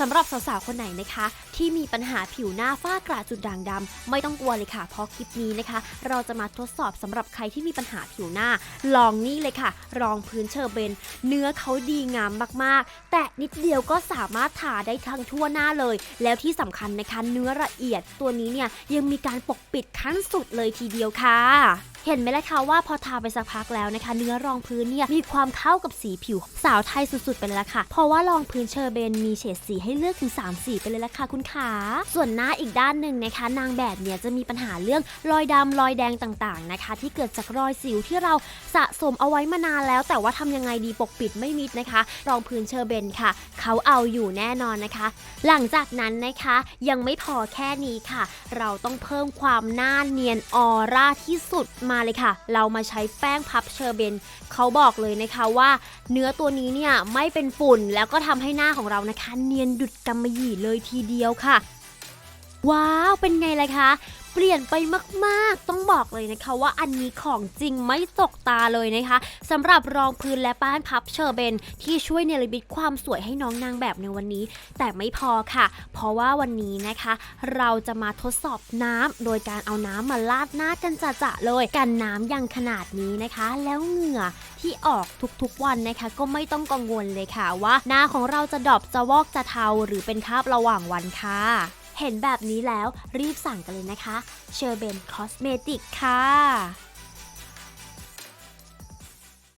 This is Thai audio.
สำหรับสาวๆ คนไหนนะคะ ที่มีปัญหาผิวหน้าฝ้ากระจุดด่างดำไม่ต้องกลัวเลยค่ะ เพราะคลิปนี้นะคะ เราจะมาทดสอบสำหรับใครที่มีปัญหาผิวหน้า ลองนี่เลยค่ะ รองพื้นเชอร์เบน เนื้อเขาดีงามมากๆ แต่นิดเดียวก็สามารถทาได้ทั้งทั่วหน้าเลย แล้วที่สำคัญนะคะเนื้อละเอียดตัวนี้เนี่ยยังมีการปกปิดขั้นสุดเลยทีเดียวค่ะ เห็นไหมล่ะคะว่าพอทาไปสักพักแล้วนะคะ เนื้อรองพื้นเนี่ยมีความเข้ากับสีผิวสาวไทยสุดๆไปเลยละค่ะ เพราะว่ารองพื้นเชอร์เบนมีเฉดสีให้เลือกถึง 3 สีไปเลยละค่ะคุณขาส่วนหน้าอีกด้านหนึ่งนะคะ นางแบบเนี่ยจะมีปัญหาเรื่องรอยดำรอยแดงต่างๆนะคะ ที่เกิดจากรอยสิวที่เราสะสมเอาไว้มานานแล้ว แต่ว่าทำยังไงดีปกปิดไม่มิดนะคะ รองพื้นเชอร์เบนค่ะ เขาเอาอยู่แน่นอนนะคะ หลังจากนั้นนะคะยังไม่พอแค่นี้ค่ะ เราต้องเพิ่มความหน้าเนียนออร่าที่สุดมาเลยค่ะ เรามาใช้แป้งพับเชอร์เบน เขาบอกเลยนะคะว่า เนื้อตัวนี้เนี่ยไม่เป็นฝุ่นแล้วก็ทำให้หน้าของเรานะคะ เนียนดุดกำมะหยี่เลยทีเดียวค่ะ ว้าว เป็นไงล่ะคะ เปลี่ยนไปมากๆ ต้องบอกเลยนะคะว่าอันนี้ของจริงไม่ตกตาเลยนะคะสำหรับรองพื้นและป้านพับเชอร์เบน ที่ช่วยเนรมิตความสวยให้น้องนางแบบในวันนี้ แต่ไม่พอค่ะ เพราะว่าวันนี้นะคะ เราจะมาทดสอบน้ำโดยการเอาน้ำมาลาดหน้ากันจะๆเลยกันน้ำยังขนาดนี้นะคะ แล้วเหงื่อที่ออกทุกๆวันนะคะ ก็ไม่ต้องกังวลเลยค่ะว่า หน้าของเราจะดอปจะวอกจะเทาหรือเป็นคราบระหว่างวันค่ะ เห็นแบบนี้แล้วรีบสั่งกันเลยนะคะเชอร์เบนคอสเมติกค่ะ